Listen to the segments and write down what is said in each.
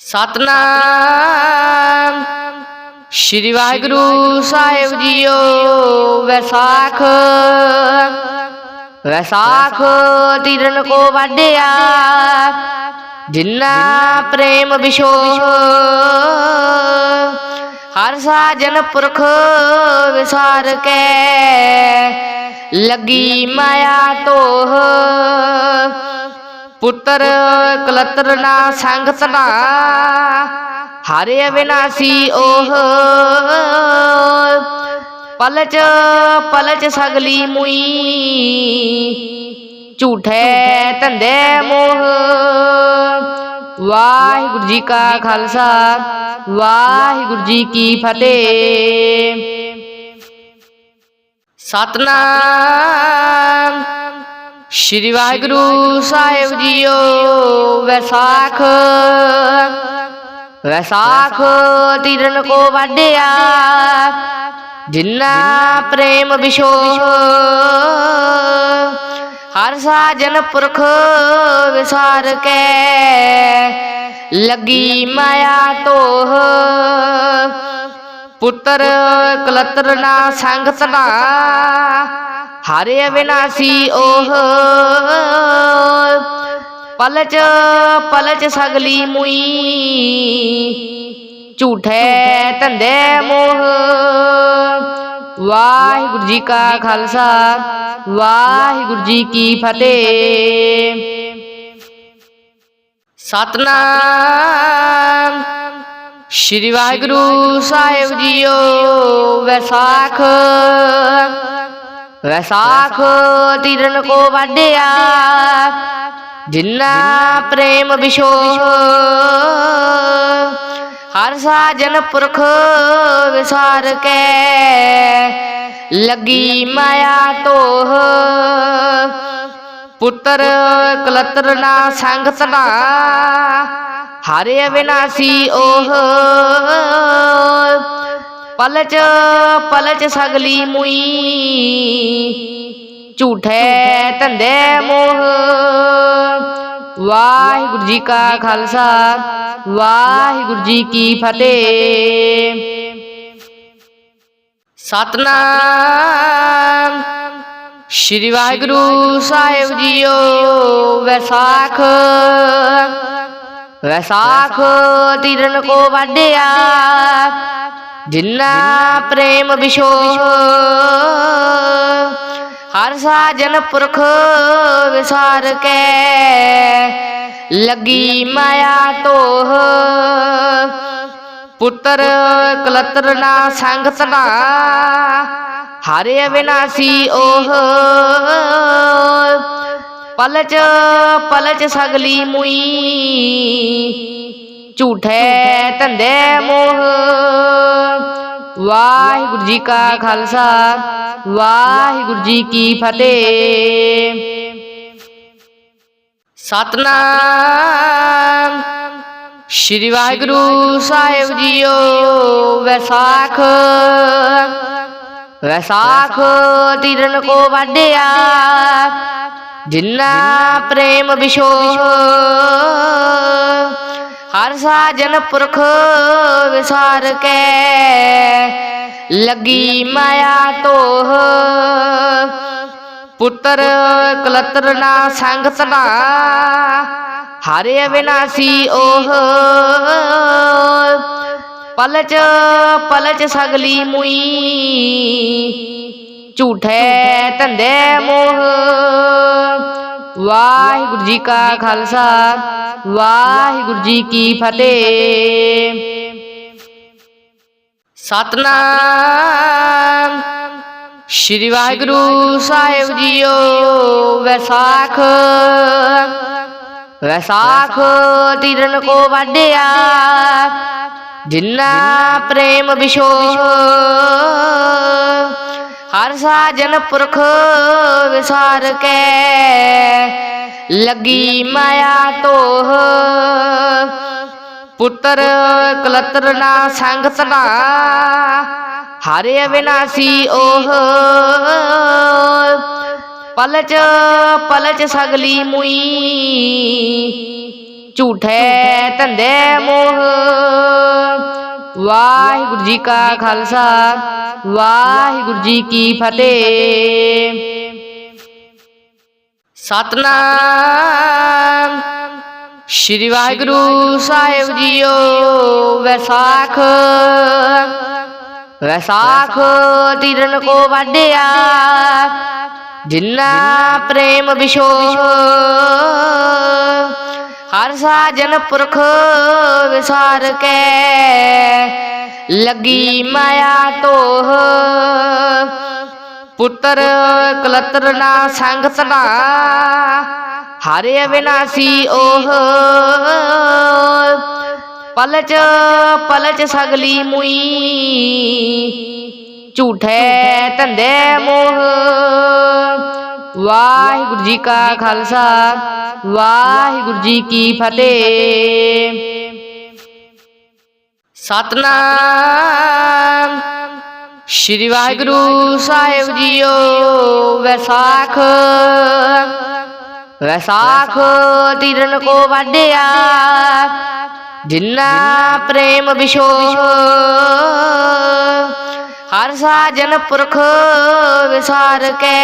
ਸਤਨਾਮ। ਸ਼੍ਰੀ ਵਾਹਿਗੁਰੂ ਸਾਹਿਬ ਜੀਓ, ਵੈਸਾਖ। ਵੈਸਾਖ ਤਿਰਨ ਕੋ ਵਾਢਿਆ, ਜਿੰਨਾ ਪ੍ਰੇਮ ਵਿਸ਼ੋ ਹਰ ਸਾਜਨ ਪੁਰਖ ਵਿਸਾਰ ਕੇ ਲੱਗੀ ਮਾਇਆ ਤੋਹ। ਪੁੱਤਰ ਕਲਤਰ ਨਾ ਸੰਗ ਤਨਾ ਹਰੇ ਅਵਿਨਾਸੀ ਓਹ ਪਲਚ ਪਲਚ ਸਗਲੀ ਮੁਈ, ਝੂਠੇ ਧੰਦੇ ਮੋਹ। ਵਾਹਿਗੁਰੂ ਜੀ ਕਾ ਖਾਲਸਾ, ਵਾਹਿਗੁਰੂ ਜੀ ਕੀ ਫਤਿਹ। ਸਤਨਾਮ। ਸ਼੍ਰੀ ਵਾਹਿਗੁਰੂ ਸਾਹਿਬ ਜੀਓ ਵੈਸਾਖ। ਵੈਸਾਖ। ਤਿਰਨ ਕੋ ਵਾਢਿਆ। ਜਿਨਾ ਪ੍ਰੇਮ ਵਿਸ਼ੋ ਹਰ ਸਾਜਨ ਪੁਰਖ ਵਿਸਾਰ ਕੇ ਲੱਗੀ ਮਾਇਆ ਤੋਹ। ਪੁੱਤਰ ਕਲਤਰ ਨਾ ਸੰਗ ਤਨਾ ਹਰੇ ਅਵਿਨਾਸੀ ਓਹ ਪਲਚ ਪਲਚ ਸਗਲੀ ਮੁਈ। ਝੂਠੇ ਧੰਦੇ ਮੋਹ। ਵਾਹਿਗੁਰੂ ਜੀ ਕਾ ਖਾਲਸਾ ਵਾਹਿਗੁਰੂ ਜੀ ਕੀ ਫਤਿਹ। ਸਤਨਾਮ ਸ਼੍ਰੀ ਵਾਹਿਗੁਰੂ ਸਾਹਿਬ ਜੀਓ ਵੈਸਾਖ। ਵੈਸਾਖ ਤਿਰਨ ਕੋ ਵਾਢਿਆ। ਜਿਨਾ ਪ੍ਰੇਮ ਵਿਸ਼ੋ ਹਰ ਸਾਜਨ ਪੁਰਖ ਵਿਸਾਰ ਕੇ ਲੱਗੀ ਮਾਇਆ ਤੋਹ ਪੁੱਤਰ ਕਲਤਰ ਨਾ ਸੰਗ ਤਨਾ ਹਰੇ ਅਵਿਨਾਸੀ ਓਹ। ਪਲਚ ਪਲਚ ਸਗਲੀ ਮੁਈ। ਝੂਠੇ ਧੰਦੇ ਮੋਹ। ਵਾਹਿਗੁਰੂ ਜੀ ਕਾ ਖਾਲਸਾ, ਵਾਹਿਗੁਰੂ ਜੀ ਕੀ ਫਤਿਹ। ਸਤਨਾਮ। ਸ਼੍ਰੀ ਵਾਹਿਗੁਰੂ ਸਾਹਿਬ ਜੀਓ, ਵੈਸਾਖ। ਵੈਸਾਖ ਤਿਰਨ ਕੋ ਵਾਢਿਆ। ਜਿਨਾ ਪ੍ਰੇਮ ਵਿਸ਼ੋ ਹਰ ਸਾਜਨ ਪੁਰਖ ਵਿਸਾਰ ਕੇ ਲੱਗੀ ਮਾਇਆ ਤੋਹ ਪੁੱਤਰ ਕਲਤਰ ਨਾ ਸੰਗ ਤਨਾ ਹਰੇ ਅਵਿਨਾਸੀ ਓਹ। ਪਲਚ ਪਲਚ ਸਗਲੀ ਮੁਈ ਝੂਠੇ ਧੰਦੇ ਮੋਹ। ਵਾਹਿਗੁਰੂ ਜੀ ਕਾ ਖਾਲਸਾ ਵਾਹਿਗੁਰੂ ਜੀ ਕੀ ਫਤਿਹ। ਸਤਨਾਮ। ਸ਼੍ਰੀ ਵਾਹਿਗੁਰੂ ਸਾਹਿਬ ਜੀਓ ਵੈਸਾਖ। ਵੈਸਾਖ ਤਿਰਨ ਕੋ ਵਾਢਿਆ ਜਿਨਾ ਪ੍ਰੇਮ ਵਿਸ਼ੋ ਹਰ ਸਾਜਨ ਪੁਰਖ ਵਿਸਾਰ ਕੇ ਲੱਗੀ ਮਾਇਆ ਤੋਹ। ਪੁੱਤਰ ਕਲਤਰ ਨਾ ਸੰਗ ਤਨਾ ਹਾਰੇ ਅਵਿਨਾਸੀ ਓਹ। ਪਲਚ ਪਲਚ ਸਗਲੀ ਮੁਈ। ਝੂਠੇ ਧੰਦੇ ਮੋਹ। ਵਾਹਿਗੁਰੂ ਜੀ ਕਾ ਖਾਲਸਾ ਵਾਹਿਗੁਰੂ ਜੀ ਕੀ ਫਤਿਹ। ਸਤਨਾਮ। ਸ਼੍ਰੀ ਵਾਹਿਗੁਰੂ ਸਾਹਿਬ ਜੀਓ ਵੈਸਾਖ। ਵੈਸਾਖ ਤਿਰਨ ਕੋ ਵਾਢਿਆ। ਜਿਨਾ ਪ੍ਰੇਮ ਵਿਸ਼ੋ ਹਰ ਸਾਜਨ ਪੁਰਖ ਵਿਸਾਰ ਕੇ ਲੱਗੀ ਮਾਇਆ ਤੋਹ, ਪੁੱਤਰ ਕਲਤਰ ਨਾ ਸੰਗਤ ਨਾ। ਹਾਰੇ ਅਵਿਨਾਸੀ ਓਹ, ਪਲਚ ਪਲਚ ਸਗਲੀ ਮੁਈ। ਝੂਠੇ ਧੰਦੇ ਮੋਹ ਵਾਹਿਗੁਰੂ ਜੀ ਕਾ ਖਾਲਸਾ, ਵਾਹਿਗੁਰੂ ਜੀ ਕੀ ਫਤਿਹ। ਸਤਨਾਮ, ਸ਼੍ਰੀ ਵਾਹਿਗੁਰੂ ਸਾਹਿਬ ਜੀਓ ਵੈਸਾਖ। ਵੈਸਾਖ ਤਿਰਨ ਕੋ ਵਾਢਿਆ, ਜਿਨਾ ਪ੍ਰੇਮ ਵਿਸ਼ੋਹ ਹਰ ਸਾਜਨ ਪੁਰਖ ਵਿਸਾਰ ਕੇ। ਲੱਗੀ ਮਾਇਆ ਤੋਹ, ਪੁੱਤਰ ਕਲਤਰ ਨਾ ਸੰਗ ਤਨਾ ਹਰੇ ਅਵਿਨਾਸੀ ਓਹ, ਪਲਚ ਪਲਚ ਸਗਲੀ ਮੁਈ। ਝੂਠੇ ਧੰਦੇ ਮੋਹ। ਵਾਹਿਗੁਰੂ ਜੀ ਕਾ ਖਾਲਸਾ। ਵਾਹਿਗੁਰੂ ਜੀ ਕੀ ਫਤਿਹ। ਸਤਨਾਮ। ਸ਼੍ਰੀ ਵਾਹਿਗੁਰੂ ਸਾਹਿਬ ਜੀਓ ਵੈਸਾਖ। ਵੈਸਾਖ ਤੀਰਨ ਕੋ ਵਾਢਿਆ। ਜਿਨਾ ਪ੍ਰੇਮ ਵਿਸ਼ੋਹ ਹਰ ਸਾਜਨ ਪੁਰਖ ਵਿਸਾਰ ਕੇ।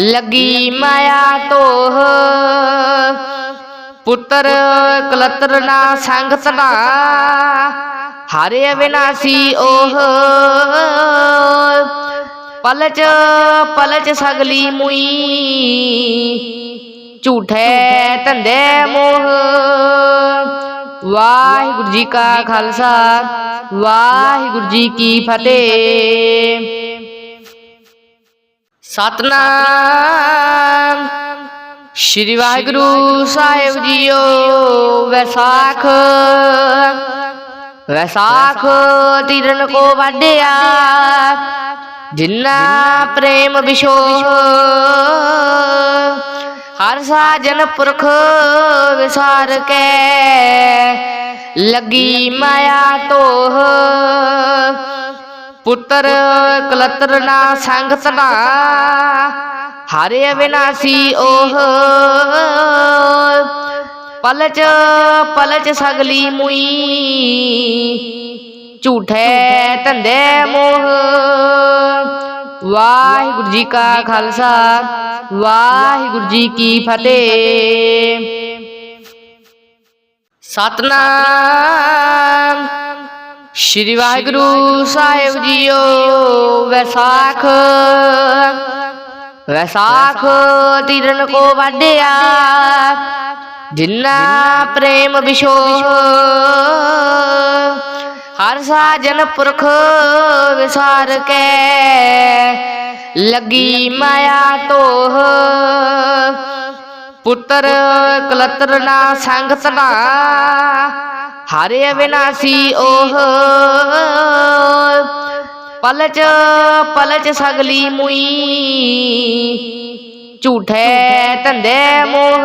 ਲੱਗੀ ਮਾਇਆ ਤੋਹ, ਪੁੱਤਰ ਕਲਤਰ ਨਾ ਸੰਗ ਤਨਾ ਹਰੇ ਅਵਿਨਾਸੀ ਓਹ, ਪਲਚ ਪਲਚ ਸਗਲੀ ਮੁਈ। ਝੂਠੇ ਧੰਦੇ ਮੋਹ ਵਾਹਿਗੁਰੂ ਜੀ ਕਾ ਖਾਲਸਾ ਵਾਹਿਗੁਰੂ ਜੀ ਕੀ ਫਤਿਹ। ਸਤਨਾਮ। ਸ਼੍ਰੀ ਵਾਹਿਗੁਰੂ ਸਾਹਿਬ ਜੀਓ ਵੈਸਾਖ। ਵੈਸਾਖ। ਤੀਰਨ ਕੋ ਵਾਢਿਆ ਜਿਨਾ ਪ੍ਰੇਮ ਵਿਸ਼ੋਹ ਹਰ ਸਾਜਨ ਪੁਰਖ ਵਿਸਾਰ ਕੇ। ਲੱਗੀ ਮਾਇਆ ਤੋਹ। ਪੁੱਤਰ ਕਲਤਰ ਨਾ ਸੰਗ ਤਨਾ ਹਰੇ ਅਵਿਨਾਸੀ ਓਹ। ਪਲਚ ਪਲਚ ਸਗਲੀ ਮੁਈ। ਝੂਠੇ ਧੰਦੇ ਮੋਹ। ਵਾਹਿਗੁਰੂ ਜੀ ਕਾ ਖਾਲਸਾ, ਵਾਹਿਗੁਰੂ ਜੀ ਕੀ ਫਤਿਹ। ਸਤਨਾਮ। ਸ਼੍ਰੀ ਵਾਹਿਗੁਰੂ ਸਾਹਿਬ ਜੀਓ, ਵੈਸਾਖ। ਵੈਸਾਖ ਤਿਰਨ ਕੋ ਵਾਢਿਆ, ਜਿਨਾ ਪ੍ਰੇਮ ਵਿਸ਼ੋਹ ਹਰ ਸਾਜਨ ਪੁਰਖ ਵਿਸਾਰ ਕੇ। ਲੱਗੀ ਮਾਇਆ ਤੋਹ। ਪੁੱਤਰ ਕਲਤਰ ਨਾ ਸੰਗ ਤਨਾ ਹਰੇ ਅਵਿਨਾਸੀ ਓਹ। ਪਲਚ ਪਲਚ ਸਗਲੀ ਮੁਈ। ਝੂਠੇ ਧੰਦੇ ਮੋਹ।